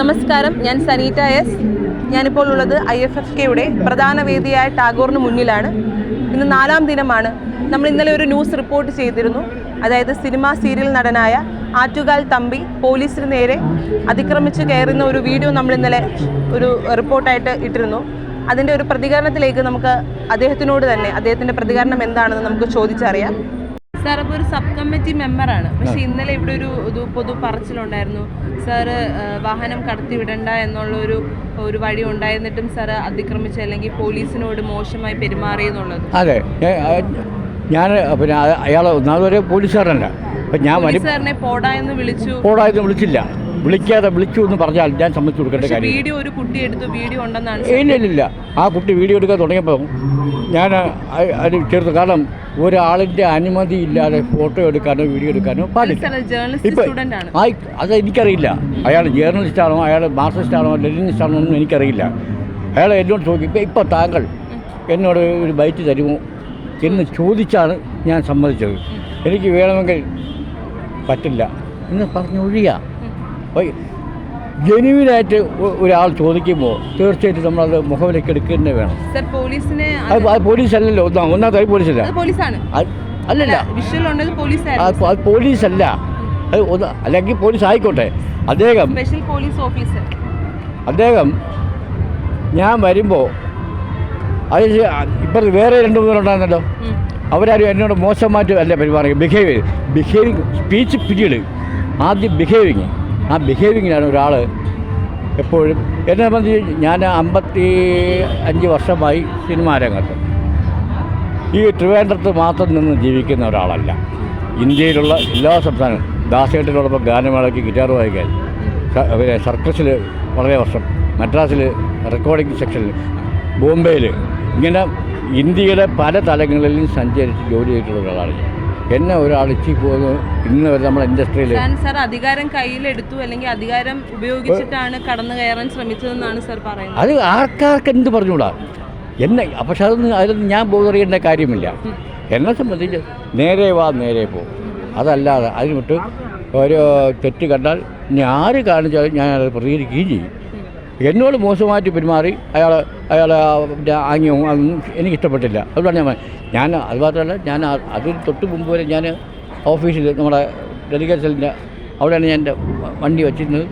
നമസ്കാരം. ഞാൻ സനീറ്റ എസ്. ഞാനിപ്പോൾ ഉള്ളത് ഐ എഫ് എഫ് കെയുടെ പ്രധാന വേദിയായ ടാഗോറിന് മുന്നിലാണ്. ഇന്ന് നാലാം ദിനമാണ്. നമ്മൾ ഇന്നലെ ഒരു ന്യൂസ് റിപ്പോർട്ട് ചെയ്തിരുന്നു. അതായത് സിനിമാ സീരിയൽ നടനായ ആറ്റുകാൽ തമ്പി പോലീസിന് നേരെ അതിക്രമിച്ച് കയറുന്ന ഒരു വീഡിയോ നമ്മൾ ഇന്നലെ ഒരു റിപ്പോർട്ടായിട്ട് ഇട്ടിരുന്നു. അതിന്റെ ഒരു പ്രതികരണത്തിലേക്ക് നമുക്ക് അദ്ദേഹത്തിനോട് തന്നെ അദ്ദേഹത്തിന്റെ പ്രതികരണം എന്താണെന്ന് നമുക്ക് ചോദിച്ചറിയാം. സാർ അപ്പോൾ ഒരു സബ് കമ്മിറ്റി മെമ്പറാണ് പക്ഷെ ഇന്നലെ ഇവിടെ ഒരു പൊതു പറച്ചിലുണ്ടായിരുന്നു. സാറ് വാഹനം കടത്തിവിടണ്ട എന്നുള്ള ഒരു ഒരു വഴി ഉണ്ടായിരുന്നിട്ടും സാറ് അതിക്രമിച്ച അല്ലെങ്കിൽ പോലീസിനോട് മോശമായി പെരുമാറി എന്നുള്ളത്. അതെ. ഞാൻ പിന്നെ അയാൾ ഒന്നാമത് പോലീസുകാരല്ല പോലീസുകാരനല്ല. അപ്പം ഞാൻ സാറിനെ പോടാ എന്ന് വിളിച്ചു. പോടായെന്ന് വിളിച്ചില്ല. വിളിക്കാതെ വിളിച്ചു എന്ന് പറഞ്ഞാൽ ഞാൻ സമ്മതിച്ചു കൊടുക്കേണ്ട കാര്യം വീഡിയോ ഒരു കുട്ടി എടുത്തു വീഡിയോ ഉണ്ടെന്നാണ് ഇല്ല ഇല്ല ആ കുട്ടി വീഡിയോ എടുക്കാൻ തുടങ്ങിയപ്പോൾ ഞാൻ അത് ചേർത്ത്. കാരണം ഒരാളിന്റെ അനുമതി ഇല്ലാതെ ഫോട്ടോ എടുക്കാനോ വീഡിയോ എടുക്കാനോ പാടില്ല. ഇപ്പം അത് എനിക്കറിയില്ല. അയാൾ ജേർണലിസ്റ്റ് ആണോ അയാൾ മാർക്സിസ്റ്റ് ആണോ ലെനിനിസ്റ്റ് ആണോ ഒന്നും എനിക്കറിയില്ല. അയാൾ എന്നോട് ചോദിക്കും ഇപ്പം ഇപ്പം താങ്കൾ എന്നോട് ഒരു ബൈറ്റ് തരുമോ എന്ന് ചോദിച്ചാണ് ഞാൻ സമ്മതിച്ചത്. എനിക്ക് വേണമെങ്കിൽ പറ്റില്ല എന്ന് പറഞ്ഞൊഴിയാ ജെനുവിനായിട്ട് ഒരാൾ ചോദിക്കുമ്പോൾ തീർച്ചയായിട്ടും നമ്മളത് മുഖവിലേക്ക് എടുക്കുന്നേ വേണം. അത് പോലീസല്ലല്ലോ. ഒന്നാം ഒന്നാമതായി പോലീസല്ല. അല്ലല്ല. അത് പോലീസല്ല. അത് അല്ലെങ്കിൽ പോലീസ് ആയിക്കോട്ടെ. അദ്ദേഹം അദ്ദേഹം ഞാൻ വരുമ്പോൾ അത് ഇപ്പം വേറെ രണ്ട് മൂന്നുണ്ടായിരുന്നല്ലോ അവരാരും എന്നോട് മോശമായിട്ട് അല്ല പെരുമാറി ബിഹേവ് ബിഹേവിങ് സ്പീച്ച് പിരീഡ്. ആദ്യം ബിഹേവിങ് ആ ബിഹേവിങ്ങിലാണ് ഒരാൾ എപ്പോഴും. എന്നെ സംബന്ധിച്ച് ഞാൻ അമ്പത്തി അഞ്ച് വർഷമായി സിനിമാ രംഗത്ത്. ഈ ട്രിവാൻഡ്രത്ത് മാത്രം നിന്ന് ജീവിക്കുന്ന ഒരാളല്ല. ഇന്ത്യയിലുള്ള എല്ലാ സംസ്ഥാനവും ദാസേട്ടിനോടൊപ്പം ഗാനമേളയ്ക്ക് ഗിറ്റാർ വായിക്കാൻ. പിന്നെ സർക്കസിൽ വളരെ വർഷം. മദ്രാസിൽ റെക്കോർഡിംഗ് സെക്ഷനിൽ ബോംബെയിൽ ഇങ്ങനെ ഇന്ത്യയുടെ പല തലങ്ങളിലും സഞ്ചരിച്ച് ജോലി ചെയ്തിട്ടുള്ള ഒരാളാണ് ഞാൻ. എന്നെ ഒരാൾ ഇച്ചിപ്പോന്ന് പോകുന്നു ഇന്ന് വരെ നമ്മുടെ ഇൻഡസ്ട്രിയിൽ സാർ അധികാരം കയ്യിലെടുത്തു അല്ലെങ്കിൽ അധികാരം ഉപയോഗിച്ചിട്ടാണ് കടന്നു കയറാൻ ശ്രമിച്ചതെന്നാണ് സാർ പറയുന്നത്. അത് ആർക്കാർക്ക് എന്ത് പറഞ്ഞുകൂടാ? എന്നെ പക്ഷെ അതൊന്നും അതിലൊന്നും ഞാൻ ബോധറിയേണ്ട കാര്യമില്ല. എന്നെ സംബന്ധിച്ച് നേരെ വാ നേരെ പോ. അതല്ലാതെ അതിന് വിട്ട് ഒരു തെറ്റ് കണ്ടാൽ ഞാൻ ആര് കാണിച്ചാലും ഞാൻ അത് പ്രതികരിക്കുകയും ചെയ്യും. എന്നോട് മോശമായിട്ട് പെരുമാറി. അയാൾ അയാൾ ആംഗ്യവും എനിക്കിഷ്ടപ്പെട്ടില്ല. അതുകൊണ്ടാണ് ഞാൻ. ഞാൻ അത് മാത്രമല്ല ഞാൻ അതിന് തൊട്ട് മുമ്പ് വരെ ഞാൻ ഓഫീസിൽ നമ്മുടെ ഡെലിഗേഷനിന്റെ അവിടെയാണ് ഞാൻ എന്റെ വണ്ടി വെച്ചിരുന്നത്.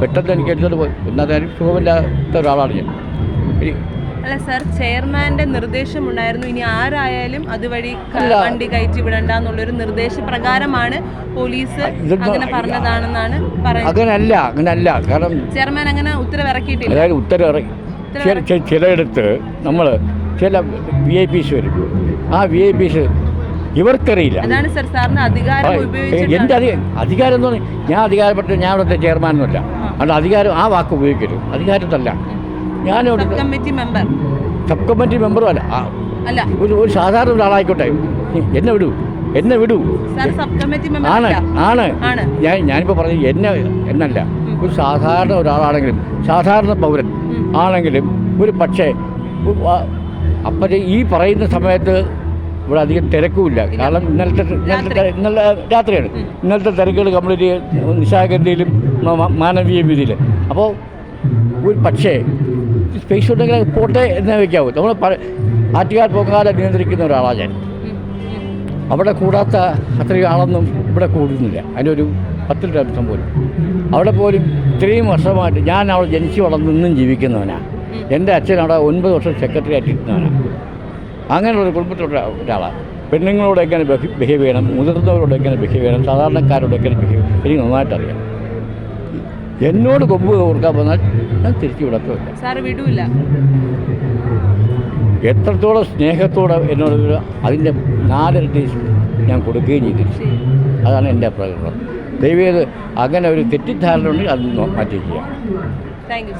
പെട്ടെന്ന് എനിക്ക് എടുത്തോണ്ട് പോയി. എന്നാലും സുഖമില്ലാത്ത ഒരാളാണ് ഞാൻ. അല്ല സാർ ചെയർമാന്റെ നിർദ്ദേശം ഉണ്ടായിരുന്നു ഇനി ആരായാലും അതുവഴി വണ്ടി കയറ്റി വിടണ്ട എന്നുള്ളൊരു നിർദ്ദേശപ്രകാരമാണ് പോലീസ് അങ്ങനെ പറഞ്ഞതാണെന്നാണ് പറയുന്നത്. അങ്ങനല്ല അങ്ങനല്ല. കാരണം ചെയർമാൻ അങ്ങനെ ഉത്തരവിറക്കിയിട്ടില്ല. അതായത് ഉത്തരവ് ചിലയിടത്ത് നമ്മൾ ചില വി ഐ പീസ് വരും. ആ വി ഐ പീസ് ഇവർക്കറിയില്ല. അതാണ് സർ സാറിന് അധികാരം എന്റെ അധികാരം എന്ന് പറഞ്ഞാൽ ഞാൻ അധികാരപ്പെട്ട ഞാൻ ഇവിടുത്തെ ചെയർമാനൊന്നുമല്ല അതുകൊണ്ട് അധികാരം ആ വാക്ക് ഉപയോഗിക്കരുത്. അധികാരത്തല്ല. ഞാനിവിടെ sub committee member. Sub committee മെമ്പറും അല്ല. അല്ല. ഒരു ഒരു സാധാരണ ഒരാളായിക്കോട്ടെ. എന്നെ വിടൂ. എന്നെ വിടൂ. ആണ് ആണ്. ഞാൻ ഞാനിപ്പോൾ പറഞ്ഞു എന്നെ എന്നല്ല. ഒരു സാധാരണ ഒരാളാണെങ്കിലും സാധാരണ പൗരൻ ആണെങ്കിലും ഒരു പക്ഷേ അപ്പം ഈ പറയുന്ന സമയത്ത് ഇവിടെ അധികം തിരക്കുമില്ല. കാരണം ഇന്നലത്തെ ഇന്നലത്തെ ഇന്നലെ രാത്രിയാണ്. ഇന്നലത്തെ തിരക്കുകൾ കംപ്ലീറ്റ് നിശാഗന്ധിയിലും മാനവീയ വീതിയിൽ അപ്പോൾ ഒരു പക്ഷേ സ്പേസ് ഉണ്ടെങ്കിൽ പോട്ടെ എന്നേ വയ്ക്കാവൂ നമ്മൾ ആറ്റുകാൽ പൊങ്കാല നിയന്ത്രിക്കുന്ന ഒരാളാണ് ഞാൻ. അവിടെ കൂടാത്ത അത്രയും ആളൊന്നും ഇവിടെ കൂടുന്നില്ല. അതിനൊരു പത്തിൽ രണ്ടം പോലും. അവിടെ പോലും ഇത്രയും വർഷമായിട്ട് ഞാൻ അവിടെ ജനിച്ച് വളർന്ന് ജീവിക്കുന്നവനാണ് എന്റെ അച്ഛൻ അവിടെ ഒൻപത് വർഷം സെക്രട്ടറി ആയിട്ടിരുന്നവനാണ് അങ്ങനെയുള്ള കുടുംബത്തിലുള്ള ഒരാളാണ് പെണ്ണുങ്ങളോട് എങ്ങനെ ബിഹേവ് ചെയ്യണം മുതിർന്നവരോട് എങ്ങനെ ബിഹേവ് ചെയ്യണം സാധാരണക്കാരോട് എങ്ങനെ ബിഹേവ് എനിക്ക് നന്നായിട്ട് അറിയാം എന്നോട് കൊമ്പ് കൊടുക്കാൻ പോന്നാൽ ഞാൻ തിരിച്ചു വിടത്തുമില്ല. സാർ വിടൂല. എത്രത്തോളം സ്നേഹത്തോടെ എന്നോട് അതിന്റെ നാലിരട്ടി ഞാൻ കൊടുക്കുകയും ചെയ്തു അതാണ് എന്റെ പ്രകടനം ദൈവം അങ്ങനെ ഒരു തെറ്റിദ്ധാരണ ഉണ്ടെങ്കിൽ അത് മാറ്റി ചെയ്യാം താങ്ക് യു